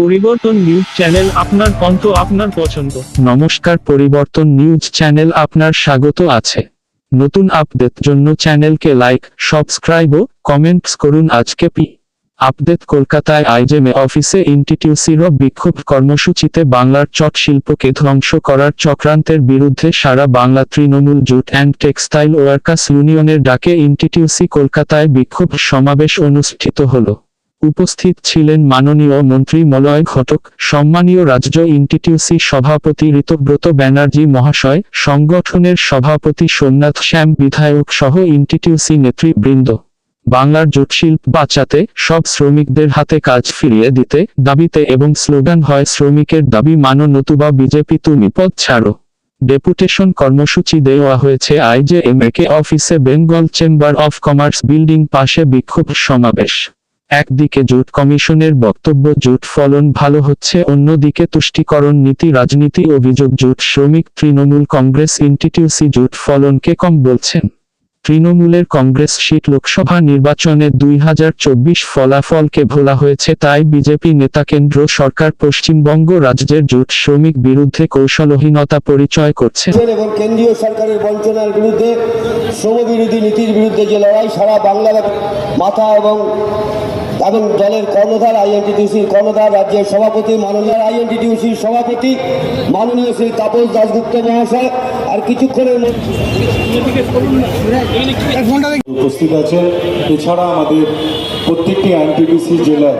পরিবর্তন news channel আপনার কণ্ঠ আপনার পছন্দ। নমস্কার, পরিবর্তন নিউজ চ্যানেল আপনার স্বাগত আছে। নতুন আপডেট জন্য চ্যানেলকে লাইক, সাবস্ক্রাইব ও কমেন্টস করুন আজকে পি। আপডেট কলকাতায় আইজেমে অফিসে ইনস্টিটিউসির বিক্ষোভ কর্মসূচিতে বাংলার চট শিল্পকে ধ্বংস করার চক্রান্তের বিরুদ্ধে সারা Bangla Trinamool jute and textile workers ইউনিয়নের ডাকে ইনস্টিটিউসি কলকাতায় বিক্ষোভ সমাবেশ অনুষ্ঠিত হলো। উপস্থিত ছিলেন মাননীয় মন্ত্রী মলয় ঘটক, সম্মানীয় রাজ্য ইনস্টিটিউসি সভাপতি ঋতব্রত ব্যানার্জি মহাশয়, সংগঠনের সভাপতি সোমনাথ শ্যাম বিধায়ক সহ ইনস্টিটিউসি নেতৃবৃন্দ। বাংলার জুটশিল্প বাঁচাতে সব শ্রমিকদের হাতে কাজ ফিরিয়ে দিতে দাবিতে এবং স্লোগান হয়, শ্রমিকের দাবি মানো, নতুবা বিজেপি তুমি পদ ছাড়ো। ডেপুটেশন কর্মসূচি দেওয়া হয়েছে আইজেএমএকে অফিসে Bengal chamber of commerce building পাশে বিক্ষোভ সমাবেশ। একদিকে জুট কমিশনের বক্তব্য, জুট ফলন ভালো হচ্ছে, অন্যদিকে তুষ্টিকরণ নীতি, রাজনীতি, অভিযোগ, জুট শ্রমিক, তৃণমূল কংগ্রেস ইনস্টিটিউসি জুট ফলনকে কম বলছেন। তৃণমূলের কংগ্রেস শীত লোকসভা নির্বাচনে দুই হাজার চব্বিশ ফলাফলকে ভোলা হয়েছে তাই বিজেপি নেতা কেন্দ্র সরকার পশ্চিমবঙ্গ রাজ্যের জোট শ্রমিক বিরুদ্ধে কৌশলহীনতা পরিচয় করছে। এবং কেন্দ্রীয় সরকারের বঞ্চনার বিরুদ্ধে, শ্রমবিরোধী নীতির বিরুদ্ধে যে লড়াই সারা বাংলার মাথা এবং এবং দলের কর্ণধার আইএনটিটিউসির কর্ণধার রাজ্যের সভাপতি মাননীয় আইএনটিটিউসির সভাপতি মাননীয় শ্রী তাপস দাসগুপ্ত মহাশয়। আর কিছুক্ষণের উপস্থিত আছেন। এছাড়া আমাদের প্রত্যেকটি আইএনটিটিউসি জেলায়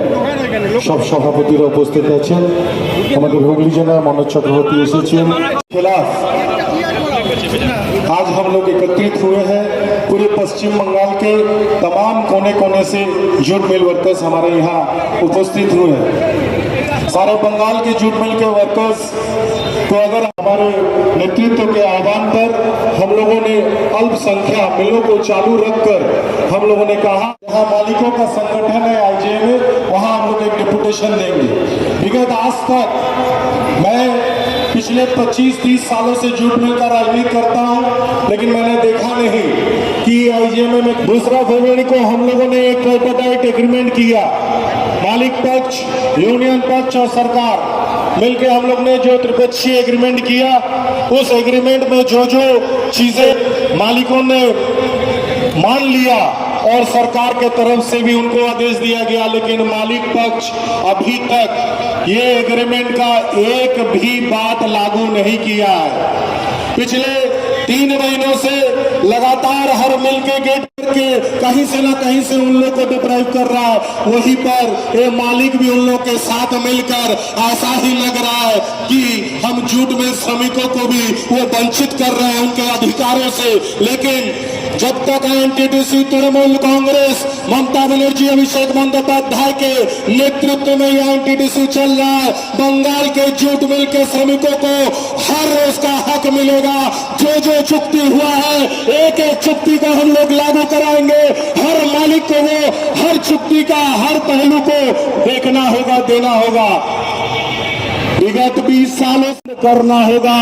সব সভাপতিরা উপস্থিত আছেন। আমাদের হুগলি জেলার মনোজ চক্রবর্তী এসেছেন। খেলাফ आज हम लोग एकत्रित हुए हैं पूरे पश्चिम बंगाल के तमाम कोने कोने से जूट मिल वर्कर्स हमारे यहाँ उपस्थित हुए हैं। सारे बंगाल के जूट मिल के वर्कर्स तो अगर हमारे नेतृत्व के आह्वान पर हम लोगों ने अल्पसंख्या मिलों को चालू रखकर हम लोगों ने कहा, जहाँ मालिकों का संगठन है आईजे में, वहाँ हम लोग एक डिपुटेशन देंगे। विगत आज तक मैं पिछले 25-30 सालों से जूट मिल का राजनीति करता हूँ, लेकिन मैंने देखा नहीं कि आईजीएमए में दूसरा फरवरी को हम लोगों ने एक ट्राइपार्टाइट एग्रीमेंट किया। मालिक पक्ष यूनियन पक्ष और सरकार मिलकर हम लोग ने जो त्रिपक्षीय एग्रीमेंट किया, उस एग्रीमेंट में जो जो चीज़ें मालिकों ने मान लिया और सरकार के तरफ़ से भी उनको आदेश दिया गया, लेकिन मालिक पक्ष अभी तक ये एग्रीमेंट का एक भी बात लागू नहीं किया है। पिछले तीन महीनों से लगातार हर मिल के गेट के कहीं से ना कहीं से उन लोग को डिप्राइव कर रहा है। वहीं पर ये मालिक भी उन लोग के साथ मिलकर ऐसा ही लग रहा है कि हम जूट में श्रमिकों को भी वो वंचित कर रहे हैं उनके अधिकारों से। लेकिन जब तक एनटीटीसी तृणमूल कांग्रेस, ममता बनर्जी, अभिषेक बंदोपाध्याय के नेतृत्व में यह एनटीटीसी चल रहा है। बंगाल के जूट मिल के श्रमिकों को हर रोज का हक मिलेगा। जो जो चुक्ति हुआ है एक एक चुक्ति का हम लोग लागू कराएँगे। हर मालिक को वो, हर चुक्ति का, हर पहलू को देखना होगा, देना होगा। विगत 20 सालों से करना होगा।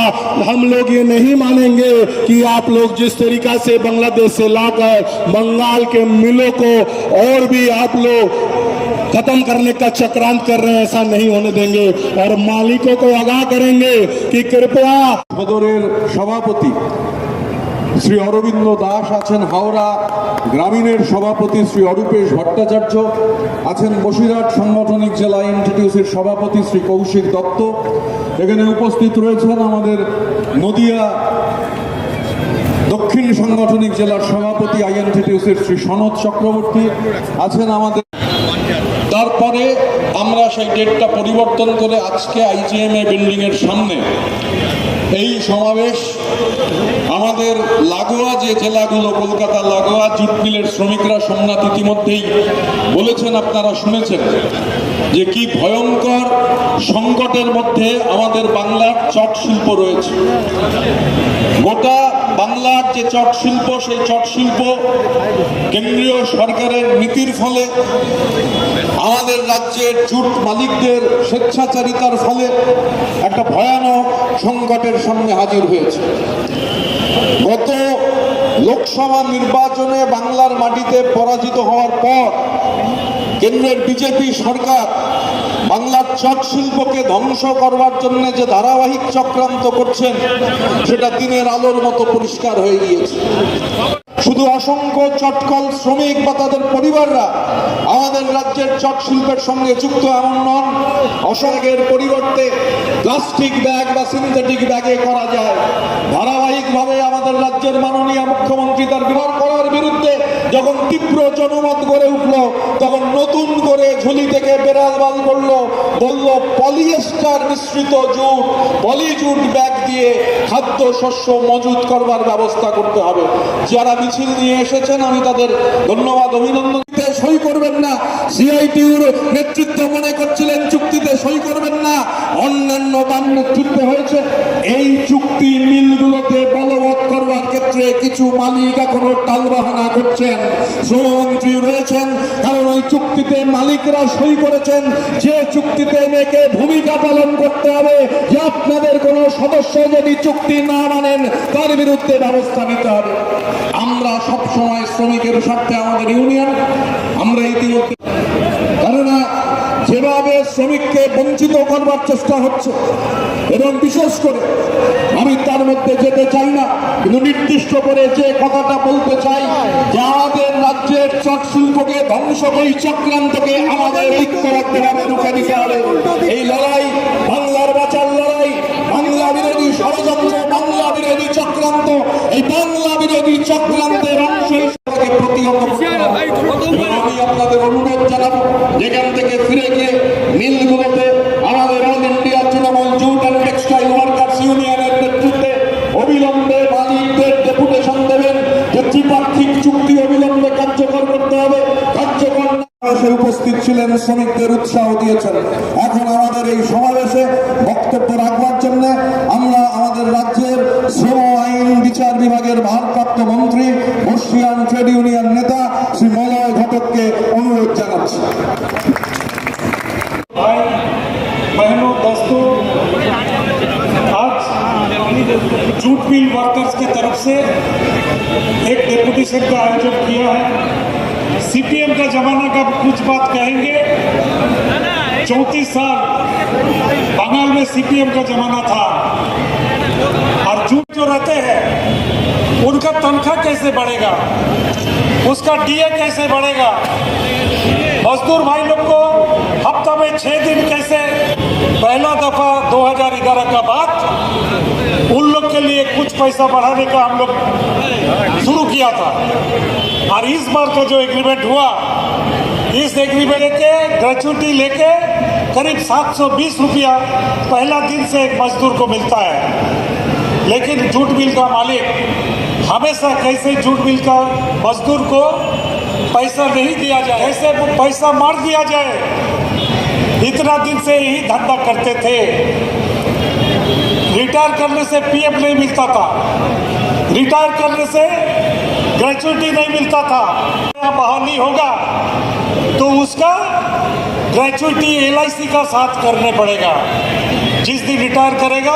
हम लोग ये नहीं मानेंगे कि आप लोग जिस तरीका से बांग्लादेश से लाकर बंगाल के मिलों को और भी आप लोग खत्म करने का चक्रांत कर रहे हैं, ऐसा नहीं होने देंगे। और मालिकों को आगाह करेंगे कि कृपया सभापति শ্রী অরবিন্দ দাস আছেন হাওড়া, গ্রামীণের সভাপতি শ্রী অরূপেশ ভট্টাচার্য, আছেন বসিরহাট সাংগঠনিক জেলা ইনস্টিটিউটের সভাপতি শ্রী কৌশিক দত্ত। এখানে উপস্থিত রয়েছেন আমাদের নদিয়া দক্ষিণ সাংগঠনিক জেলার সভাপতি আইএনটিটিউসির শ্রী সনদ চক্রবর্তী, আছেন আমাদের তারপরে আমরা সেই ডেটটা পরিবর্তন করে আজকে আইজিএমএ বিল্ডিং এর সামনে এই সমাবেশ আমাদের লাগোয়া, যে জেলাগুলো কলকাতা লাগোয়া জুট মিলের শ্রমিকরা সোমনাথ ইতিমধ্যেই বলেছেন, আপনারা শুনেছেন, যে কি ভয়ঙ্কর সংকটের মধ্যে আমাদের বাংলার চট শিল্প রয়েছে। গোটা বাংলার যে চট শিল্প, সেই চট শিল্প কেন্দ্রীয় সরকারের নীতির ফলে আমাদের রাজ্যের জুট মালিকদের স্বেচ্ছাচারিতার ফলে একটা ভয়ানক সংকটের সামনে হাজির হয়েছে। গত লোকসভা নির্বাচনে বাংলার মাটিতে পরাজিত হওয়ার পর কেন্দ্রের বিজেপি সরকার বাংলার চট শিল্পকে ধ্বংস করবার জন্য যে ধারাবাহিক চক্রান্ত করছেন, সেটা দিনের আলোর মতো পরিষ্কার হয়ে গিয়েছে। শুধু অসংখ্য চটকল শ্রমিক বা তাদের পরিবাররা, আমাদের রাজ্যের চট শিল্পের সঙ্গে যুক্ত এমন নন, অসংখ্যের পরিবর্তে প্লাস্টিক ব্যাগ বা সিনথেটিক ব্যাগে করা যায়। ধারাবাহিকভাবে আমাদের রাজ্যের মাননীয় মুখ্যমন্ত্রী তার ব্যবহার করার বিরুদ্ধে যখন তীব্র জনমত গড়ে উঠল, তখন নতুন ঝুলি থেকে বেড়াল করল বলল পলিয়েস্টার মিশ্রিত জুট, পলিজুট ব্যাগ দিয়ে খাদ্য শস্য মজুত করবার ব্যবস্থা করতে হবে। যারা মিছিল নিয়ে এসেছেন, আমি তাদের ধন্যবাদ, অভিনন্দন। সই করবেন না। সিআইটিউর নেতৃত্ব মনে করছিলেন, চুক্তিতে সই করবেন না। অন্যান্য বাম নেতৃত্বে হয়েছে। এই চুক্তি মিলগুলোতে বলবৎ ক্ষেত্রে কিছু মালিক এখনও টালবাহানা করছেন। শ্রমমন্ত্রী রয়েছেন, কারণ ওই চুক্তিতে মালিকরা সই করেছেন। যে চুক্তিতে মেয়েকে ভূমিকা পালন করতে হবে, যে আপনাদের কোনো সদস্য যদি চুক্তি না মানেন, তার বিরুদ্ধে ব্যবস্থা নিতে হবে। আমরা সবসময় শ্রমিকের স্বার্থে আমাদের ইউনিয়ন, আমরা ইতিমধ্যে যেভাবে শ্রমিককে বঞ্চিত করবার চেষ্টা হচ্ছে এবং বিশেষ করে আমি তার মধ্যে যেতে চাই না কিন্তু নির্দিষ্ট করে যে কথাটা বলতে চাই যে আমাদের রাজ্যের চট শিল্পকে ধ্বংস করে চক্রান্তকে আমাদের ঐক্যবদ্ধভাবে রুখে দিতে হবে এই লড়াই বাংলার বাঁচার লড়াই বাংলা বিরোধী ষড়যন্ত্র বাংলা বিরোধী চক্রান্ত এই বাংলা বিরোধী চক্রান্তের অংশ হিসেবে প্রতিহত করতে হবে। আমি আপনাদের অনুরোধ জানাব যেখান মিলগুলোতে আমাদের all India Trinamool jute and textile workers ইউনিয়নের নেতৃত্বে অবিলম্বে মালিকদের ডেপুটেশন দেবেন। যে ত্রিপাক্ষিক চুক্তি অবিলম্বে কার্যকর করতে হবে, কার্যকর উপস্থিত ছিলেন, শ্রমিকদের উৎসাহ দিয়েছেন। এখন আমাদের এই সমাবেশে বক্তব্য রাখবার জন্য আমরা আমাদের রাজ্যের শ্রম আইন বিচার বিভাগের ভারপ্রাপ্ত মন্ত্রী, বর্ষিয়ান ট্রেড ইউনিয়ন নেতা শ্রী মলয় ঘটককে অনুরোধ জানাচ্ছি। दोस्तों आज जूट मिल वर्कर्स की तरफ़ से एक डेपुटेशन का आयोजन किया है। सीपीएम का जमाना का कुछ बात कहेंगे। चौंतीस साल बंगाल में सीपीएम का जमाना था। और जूट जो रहते हैं, उनका तनख्वाह कैसे बढ़ेगा? उसका डीए कैसे बढ़ेगा? मजदूर भाई लोग को हफ़्ता में छह दिन कैसे पहला दफ़ा 2011 का बाद उन लोग के लिए कुछ पैसा बढ़ाने का हम लोग शुरू किया था। और इस बार का जो एग्रीमेंट हुआ, इस एग्रीमेंट के ग्रेचुटी लेके करीब 720 रुपया पहला दिन से एक मजदूर को मिलता है। लेकिन जूट मिल का मालिक हमेशा कैसे जूट मिल का मजदूर को पैसा नहीं दिया जाए, कैसे पैसा मार दिया जाए दिन से यही धंधा करते थे। रिटायर करने से पीएफ नहीं मिलता था। रिटायर करने से ग्रेचुटी नहीं मिलता था। बहाली होगा तो उसका ग्रेचुटी एल का साथ करने पड़ेगा। जिस दिन रिटायर करेगा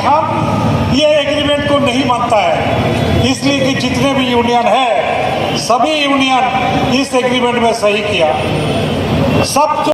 हम ये एग्रीमेंट को नहीं मानता है। इसलिए कि जितने भी यूनियन है, सभी यूनियन इस एग्रीमेंट में सही किया। सब